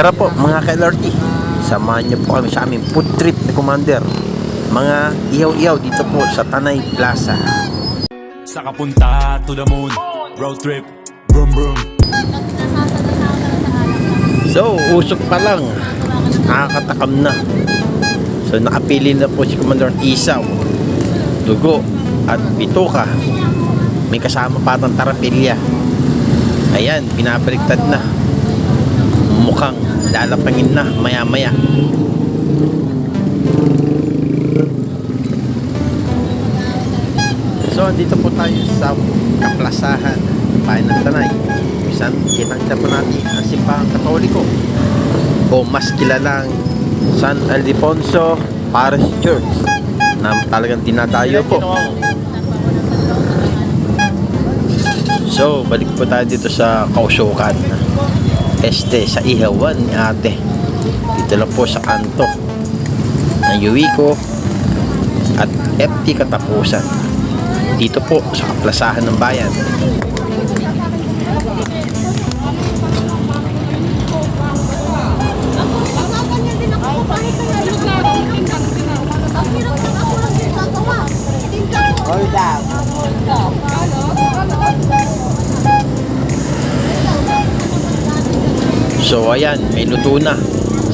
Tara po mga ka-LRT, samahan niyo po kami sa aming food trip ni Commander. Mga ihaw-ihaw dito po sa Tanay Plaza. Sa kapunta to the moon Road trip Vroom vroom So, usok pa lang. Nakakatakam na. So, nakapili na po si Commander isaw, dugo, at bituka. May kasama pa ng tarapilya. Ayan, binabaliktad na. Mukhang lalapangin na maya-maya. So, andito po tayo sa kaplasahan, bayan ng Tanay. Bisan, kitang po natin ang simbahang katoliko o mas kilalang San Ildefonso Parish Church na talagang dinadayo po. So, balik po tayo dito sa Kausukan. Este, sa Ihawan ni ate. Dito lang po sa kanto ng Yuwiko at FT Katapusan. Dito po sa kaplasahan ng bayan. Hold up. So ayan, may luto na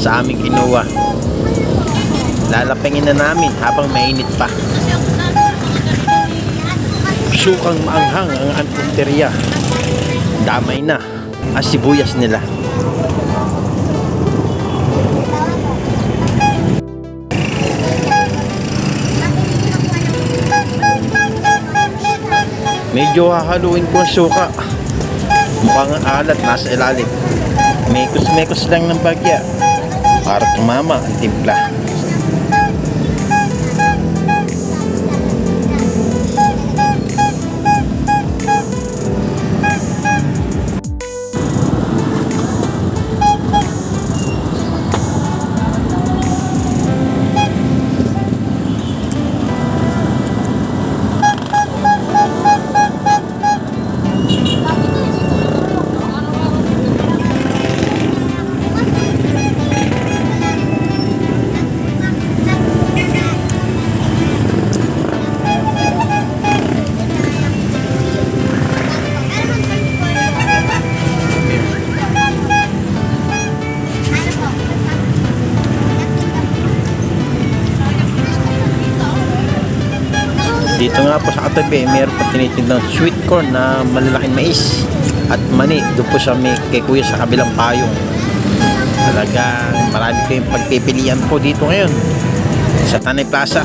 sa aming kinuha. Lalapingin na namin habang mainit pa. Sukang maanghang ang anpunteriya. Damay na ang sibuyas nila. Medyo hahaluin ko ang suka. Mukhang alat nasa ilalim. Mekos-mekos lang ng bagya para tumama ang timpla. Dito nga po sa katabi, meron pa tinitindang sweet corn na malalaking mais at mani. Doon po sa may kay kuya sa kabilang payong. Talagang marami kayong pagpipilian po dito ngayon sa Tanay Plaza.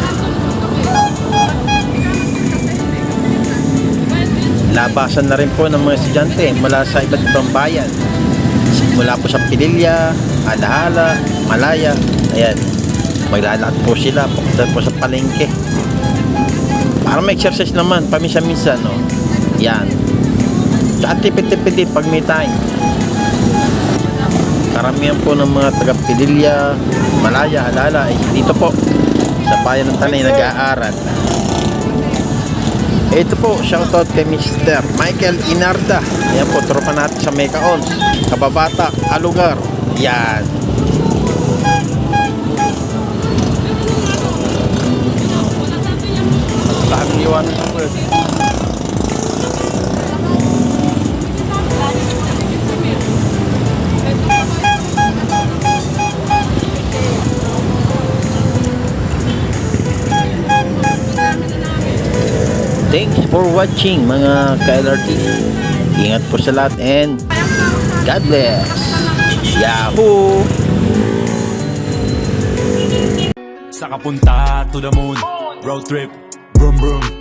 Labasan na rin po ng mga estudyante mula sa iba't ibang bayan. Mula po sa Pililya, Alahala, Malaya. Ayan, maglalakad po sila papunta po sa palengke. Para may exercise naman, paminsan-minsan, no? Yan. Tsaka tipid-tipid din pag may time. Karamihan po ng mga taga Pililya, Malaya, Halala, ay dito po sa bayan ng Tanay nag-aaral. Ito po, shoutout kay Mr. Michael Inarda. Yan po, tropa natin sa Mekaons. Kababata, Alugar. Yan. Iwanan sa pwede. Thanks for watching mga ka-LRT. Ingat po sa lahat and God bless. Yahoo! Sa kapunta to the moon Road trip Vroom vroom